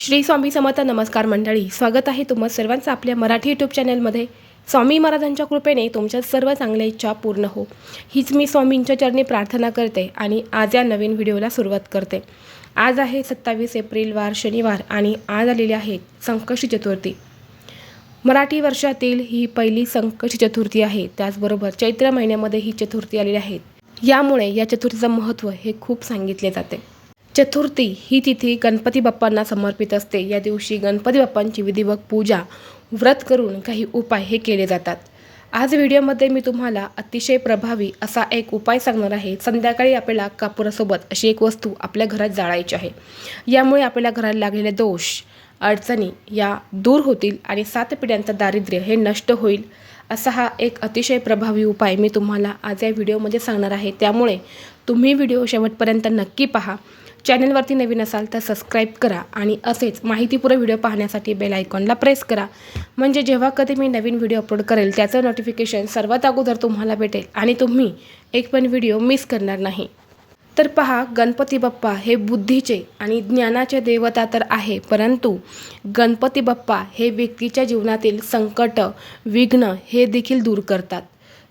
श्री स्वामी समर्थ नमस्कार मंडळी स्वागत आहे तुम्हा सर्वांचं आपल्या मराठी यूट्यूब चॅनलमध्ये स्वामी महाराजांच्या कृपेने तुमच्या सर्व चांगल्या इच्छा पूर्ण हो. हीच मी स्वामींच्या चरणी प्रार्थना करते आणि आज या नवीन व्हिडिओला सुरुवात करते. आज आहे सत्तावीस एप्रिल वार शनिवार आणि आज आलेली आहे संकष्टी चतुर्थी. मराठी वर्षातील ही पहिली संकष्टी चतुर्थी आहे. त्याचबरोबर चैत्र महिन्यामध्ये ही चतुर्थी आलेली आहे. यामुळे या चतुर्थीचं महत्त्व हे खूप सांगितले जाते. चतुर्थी ही तिथी गणपती बाप्पांना समर्पित असते. या दिवशी गणपती बाप्पांची विधिवत पूजा व्रत करून काही उपाय हे केले जातात. आज व्हिडिओमध्ये मी तुम्हाला अतिशय प्रभावी असा एक उपाय सांगणार आहे. संध्याकाळी आपल्याला कापुरासोबत अशी एक वस्तू आपल्या घरात जाळायची आहे. यामुळे आपल्याला घराला लागलेले दोष अडचणी या दूर होतील आणि सात पिढ्यांचं दारिद्र्य हे नष्ट होईल असा हा एक अतिशय प्रभावी उपाय मी तुम्हाला आज या व्हिडिओमध्ये सांगणार आहे. त्यामुळे तुम्ही व्हिडिओ शेवटपर्यंत नक्की पहा. चॅनलवरती नवीन असाल तर सबस्क्राईब करा आणि असेच माहितीपूर्ण व्हिडिओ पाहण्यासाठी बेल आयकॉनला प्रेस करा. म्हणजे जेव्हा कधी मी नवीन व्हिडिओ अपलोड करेल त्याचं नोटिफिकेशन सर्वात अगोदर तुम्हाला भेटेल आणि तुम्ही एक पण व्हिडिओ मिस करणार नाही. तर पहा गणपती बाप्पा हे बुद्धीचे आणि ज्ञानाचे देवता तर आहे परंतु गणपती बाप्पा हे व्यक्तीच्या जीवनातील संकट विघ्न हे देखील दूर करतात.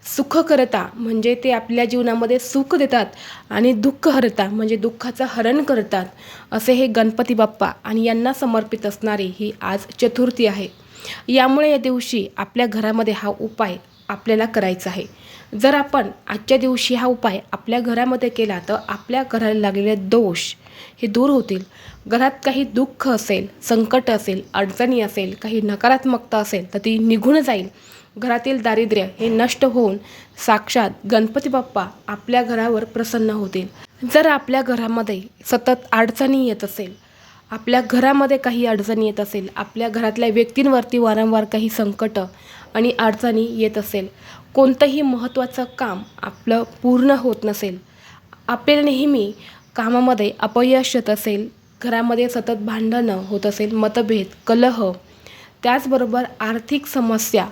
सुख करता म्हणजे ते आपल्या जीवनामध्ये सुख देतात आणि दुःख हरता म्हणजे दुःखाचं हरण करतात असे हे गणपती बाप्पा आणि यांना समर्पित असणारी ही आज चतुर्थी आहे. यामुळे या दिवशी आपल्या घरामध्ये हा उपाय आपल्याला करायचा आहे. जर आपण आजच्या दिवशी हा उपाय आपल्या घरामध्ये केला तर आपल्या घराला लागलेले दोष हे दूर होतील. घरात काही दुःख असेल संकट असेल अडचणी असेल काही नकारात्मकता असेल तर ती निघून जाईल. घरातील दारिद्र्य हे नष्ट होऊन साक्षात गणपती बाप्पा आपल्या घरावर प्रसन्न होतील. जर आपल्या घरामध्ये सतत अडचणी येत असेल आपल्या घरामध्ये काही अडचणी येत असेल आपल्या घरातल्या व्यक्तींवरती वारंवार काही संकट आणि अडचणी येत असेल कोणतंही महत्त्वाचं काम आपलं पूर्ण होत नसेल आपल्याला नेहमी कामामध्ये अपयश येत असेल घरामध्ये सतत भांडणं होत असेल मतभेद कलह त्याचबरोबर आर्थिक समस्या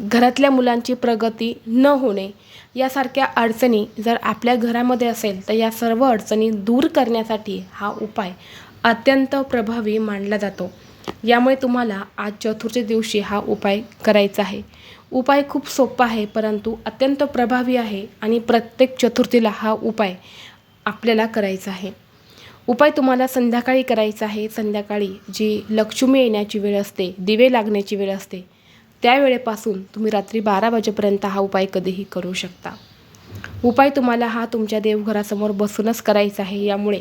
घरातल्या मुलांची प्रगती न होणे यासारख्या अडचणी जर आपल्या घरामध्ये असेल तर या सर्व अडचणी दूर करण्यासाठी हा उपाय अत्यंत प्रभावी मानला जातो. यामुळे तुम्हाला आज चतुर्थी दिवशी हा उपाय करायचा आहे. उपाय खूप सोपा आहे परंतु अत्यंत प्रभावी आहे आणि प्रत्येक चतुर्थीला हा उपाय आपल्याला करायचा आहे. उपाय तुम्हाला संध्याकाळी करायचा आहे. संध्याकाळी जी लक्ष्मी येण्याची वेळ असते दिवे लागण्याची वेळ असते त्यावेळेपासून तुम्ही रात्री बारा वाजेपर्यंत हा उपाय कधीही करू शकता. उपाय तुम्हाला हा तुमच्या देवघरासमोर बसूनच करायचा आहे. यामुळे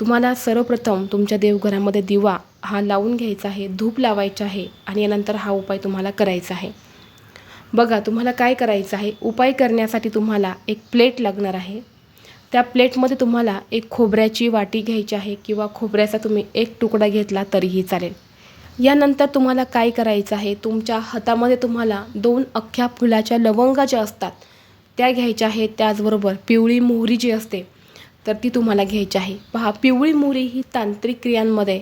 तुम्हाला सर्वप्रथम तुमच्या देवघरामध्ये दिवा हा लावून घ्यायचा आहे धूप लावायचा आहे आणि यानंतर हा उपाय तुम्हाला करायचा आहे. बघा तुम्हाला काय करायचं आहे? उपाय करण्यासाठी तुम्हाला एक प्लेट लागणार आहे. त्या प्लेटमध्ये तुम्हाला एक खोबऱ्याची वाटी घ्यायची आहे किंवा खोबऱ्याचा तुम्ही एक तुकडा घेतला तरीही चालेल. यानंतर तुम्हाला काय करायचं आहे? तुमच्या हातामध्ये तुम्हाला दोन अख्ख्या फुलाच्या लवंगा ज्या असतात त्या घ्यायच्या आहेत. त्याचबरोबर पिवळी मोहरी जी असते तर ती तुम्हाला घ्यायची आहे. पहा पिवळी मोहरी ही तांत्रिक क्रियांमध्ये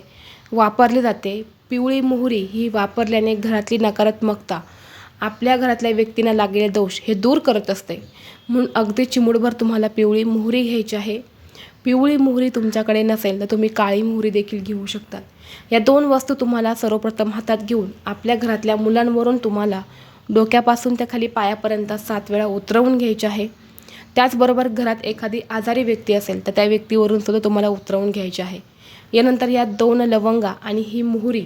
वापरली जाते. पिवळी मोहरी ही वापरल्याने घरातली नकारात्मकता आपल्या घरातल्या व्यक्तींना लागलेले दोष हे दूर करत असते. म्हणून अगदी चिमुडभर तुम्हाला पिवळी मोहरी घ्यायची आहे. पिवळी मोहरी तुमच्याकडे नसेल तर तुम्ही काळी मोहरी देखील घेऊ शकतात. या दोन वस्तू तुम्हाला सर्वप्रथम हातात घेऊन आपल्या घरातल्या मुलांवरून तुम्हाला डोक्यापासून त्या खाली पायापर्यंत सात वेळा उतरवून घ्यायचे आहे. त्याचबरोबर घरात एखादी आजारी व्यक्ती असेल तर त्या व्यक्तीवरून सुद्धा तुम्हाला उतरवून घ्यायची आहे. यानंतर या दोन लवंगा आणि ही मोहरी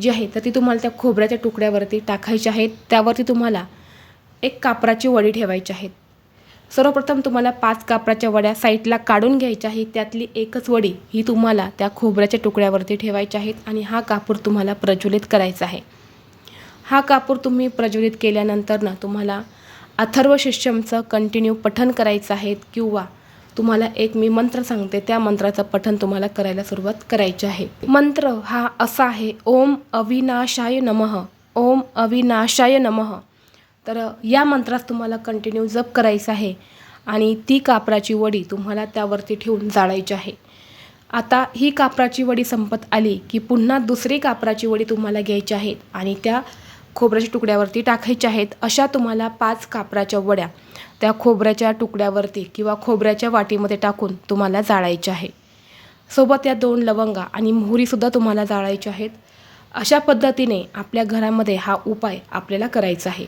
जी आहे तर ती तुम्हाला त्या खोबऱ्याच्या तुकड्यावरती टाकायची आहेत त्यावरती तुम्हाला एक कापराची वडी ठेवायची आहेत सर्वप्रथम तुम्हाला पाच कापराच्या वड्या साईडला काढून घ्यायच्या आहेत. त्यातली एकच वडी ही तुम्हाला त्या खोबऱ्याच्या तुकड्यावरती ठेवायच्या आहेत आणि हा कापूर तुम्हाला प्रज्वलित करायचा आहे. हा कापूर तुम्ही प्रज्वलित केल्यानंतर ना तुम्हाला अथर्व शिष्यमचं कंटिन्यू पठन करायचं आहे किंवा तुम्हाला एक मी मंत्र सांगते त्या मंत्राचं पठन तुम्हाला करायला सुरुवात करायची आहे. मंत्र हा असा आहे ओम अविनाशाय नमः ओम अविनाशाय नमः. तर या मंत्रास तुम्हाला कंटिन्यू जप करायचं आहे आणि ती कापराची वडी तुम्हाला त्यावरती ठेवून जाळायची आहे. आता ही कापराची वडी संपत आली की पुन्हा दुसरी कापराची वडी तुम्हाला घ्यायची आहेत आणि त्या खोबऱ्याच्या तुकड्यावरती टाकायच्या आहेत. अशा तुम्हाला पाच कापराच्या वड्या त्या खोबऱ्याच्या तुकड्यावरती किंवा खोबऱ्याच्या वाटीमध्ये टाकून तुम्हाला जाळायच्या आहे सोबत या दोन लवंगा आणि मोहरीसुद्धा तुम्हाला जाळायच्या आहेत. अशा पद्धतीने आपल्या घरामध्ये हा उपाय आपल्याला करायचा आहे.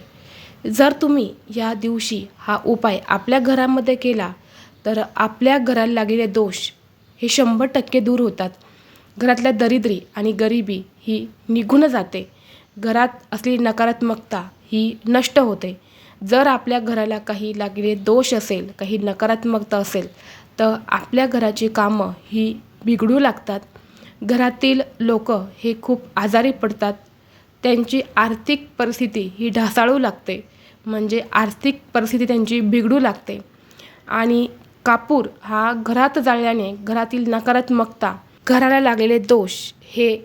जर तुम्ही या दिवशी हा उपाय आपल्या घरामध्ये केला तर आपल्या घराला लागलेले दोष हे शंभर टक्के दूर होतात. घरातल्या दरिद्री आणि गरिबी ही निघून जाते. घरात असलेली नकारात्मकता ही नष्ट होते. जर आपल्या घराला काही लागलेले दोष असेल काही नकारात्मकता असेल तर आपल्या घराची कामं ही बिघडू लागतात. घरातील लोक हे खूप आजारी पडतात. त्यांची आर्थिक परिस्थिती ही ढासाळू लागते. म्हणजे आर्थिक परिस्थिती त्यांची बिघडू लागते. आणि कापूर हा घरात जाळल्याने घरातील नकारात्मकता घराला लागलेले दोष हे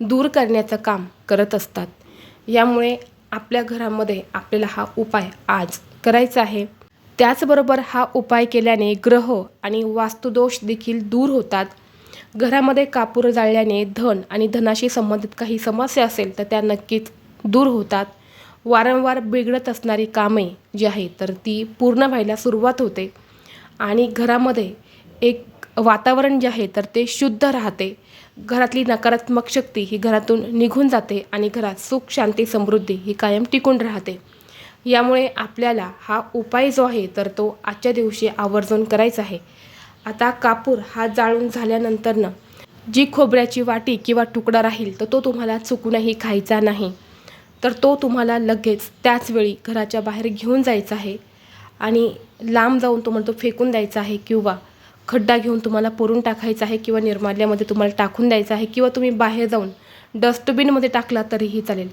दूर करण्याचं काम करत असतात. यामुळे आपल्या घरामध्ये आपल्याला हा उपाय आज करायचा आहे. त्याचबरोबर हा उपाय केल्याने ग्रह आणि वास्तुदोष देखील दूर होतात. घरामध्ये कापूर जाळल्याने धन आणि धनाशी संबंधित काही समस्या असेल तर त्या नक्कीच दूर होतात. वारंवार बिघडत असणारी कामे जी आहे तर ती पूर्ण व्हायला सुरुवात होते. आणि घरामध्ये एक वातावरण जे आहे तर ते शुद्ध राहते. घरातली नकारात्मक शक्ती ही घरातून निघून जाते आणि घरात सुख शांती समृद्धी ही कायम टिकून राहते. यामुळे आपल्याला हा उपाय जो आहे तर तो आजच्या दिवशी आवर्जून करायचा आहे. आता कापूर हा जाळून झाल्यानंतरनं जी खोबऱ्याची वाटी किंवा तुकडा राहील तर तो तुम्हाला चुकूनही खायचा नाही. तर तो तुम्हाला लगेच त्याच वेळी घराच्या बाहेर घेऊन जायचा आहे. आणि लांब जाऊन तुम्हाला तो फेकून द्यायचा आहे किंवा खड्डा घेऊन तुम्हाला पुरून टाकायचा आहे किंवा निर्माल्यामध्ये तुम्हाला टाकून द्यायचा आहे किंवा तुम्ही बाहेर जाऊन डस्टबिनमध्ये टाकला तरीही चालेल.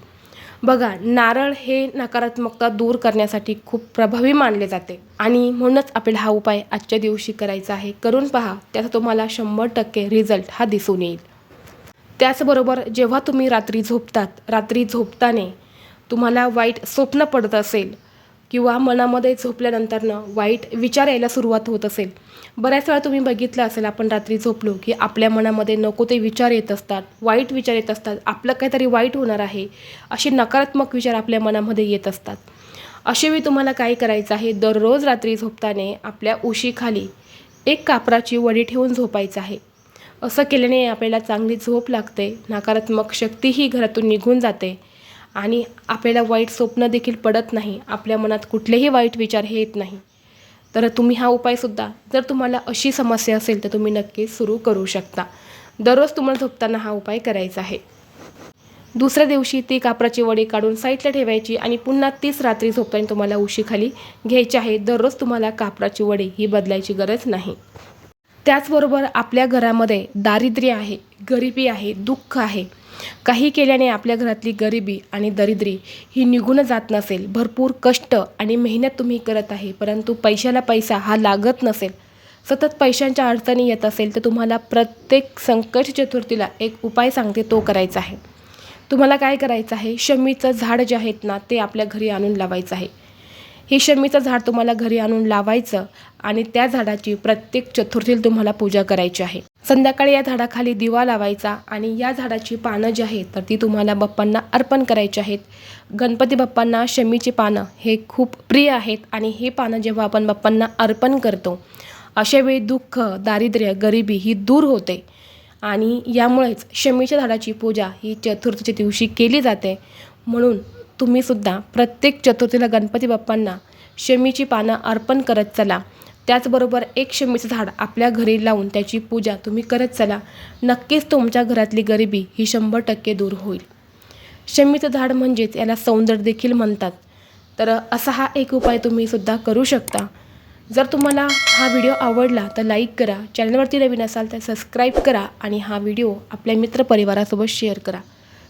बघा नारळ हे नकारात्मकता दूर करण्यासाठी खूप प्रभावी मानले जाते. आणि म्हणूनच आपल्याला हा उपाय आजच्या दिवशी करायचा आहे. करून पहा त्याचा तुम्हाला शंभर टक्के रिझल्ट हा दिसून येईल. त्याचबरोबर जेव्हा तुम्ही रात्री झोपतात रात्री झोपताने तुम्हाला वाईट स्वप्न पडत असेल किंवा मनामध्ये झोपल्यानंतरनं वाईट विचार यायला सुरुवात होत असेल. बऱ्याच वेळा तुम्ही बघितलं असेल आपण रात्री झोपलो की आपल्या मनामध्ये नको ते विचार येत असतात वाईट विचार येत असतात आपलं काहीतरी वाईट होणार आहे असे नकारात्मक विचार आपल्या मनामध्ये येत असतात. असे वेळी तुम्हाला काय करायचं आहे? दररोज रात्री झोपताना आपल्या उशीखाली एक कापराची वडी ठेवून झोपायचं आहे. असं केल्याने आपल्याला चांगली झोप लागते नकारात्मक शक्तीही घरातून निघून जाते. आणि आपल्याला वाईट स्वप्न देखील पडत नाही आपल्या मनात कुठलेही वाईट विचार हे येत नाही. तर तुम्ही हा उपायसुद्धा जर तुम्हाला अशी समस्या असेल तर तुम्ही नक्कीच सुरू करू शकता. दररोज तुम्हाला झोपताना हा उपाय करायचा आहे. दुसऱ्या दिवशी ती कापराची वडी काढून साईडला ठेवायची आणि पुन्हा तीच रात्री झोपताना तुम्हाला उशीखाली घ्यायची आहे. दररोज तुम्हाला कापराची वडी ही बदलायची गरज नाही. त्याचबरोबर आपल्या घरामध्ये दारिद्र्य आहे गरिबी आहे दुःख आहे. काही केल्याने आपल्या घरातली गरिबी आणि दरिद्री ही निघून जात नसेल. भरपूर कष्ट आणि मेहनत तुम्ही करत आहे परंतु पैशाला पैसा हा लागत नसेल. सतत पैशांच्या अडचणी येत असेल तर तुम्हाला प्रत्येक संकट चतुर्थीला एक उपाय सांगते तो करायचा आहे. तुम्हाला काय करायचं आहे? शमीचं झाड जे आहेत ना ते आपल्या घरी आणून लावायचं आहे. हे शमीचं झाड तुम्हाला घरी आणून लावायचं आणि त्या झाडाची प्रत्येक चतुर्थीला तुम्हाला पूजा करायची आहे. संध्याकाळी या झाडाखाली दिवा लावायचा आणि या झाडाची पानं जी आहेत तर ती तुम्हाला बाप्पांना अर्पण करायची आहेत. गणपती बाप्पांना शमीची पानं हे खूप प्रिय आहेत आणि हे पानं जेव्हा आपण बाप्पांना अर्पण करतो अशावेळी दुःख दारिद्र्य गरिबी ही दूर होते. आणि यामुळेच शमीच्या झाडाची पूजा ही चतुर्थीच्या दिवशी केली जाते. म्हणून तुम्हीसुद्धा प्रत्येक चतुर्थीला गणपती बाप्पांना शमीची पानं अर्पण करत चला. त्याचबरोबर एक शमीचं झाड आपल्या घरी लावून त्याची पूजा तुम्ही करत चला. नक्कीच तुमच्या घरातली गरिबी ही शंभर टक्के दूर होईल. शमीचं झाड म्हणजेच याला सौंदर्य देखील म्हणतात. तर असा हा एक उपाय तुम्ही सुद्धा करू शकता. जर तुम्हाला हा व्हिडिओ आवडला तर लाईक करा चॅनलवरती नवीन असाल तर सबस्क्राईब करा आणि हा व्हिडिओ आपल्या मित्रपरिवारासोबत शेअर करा.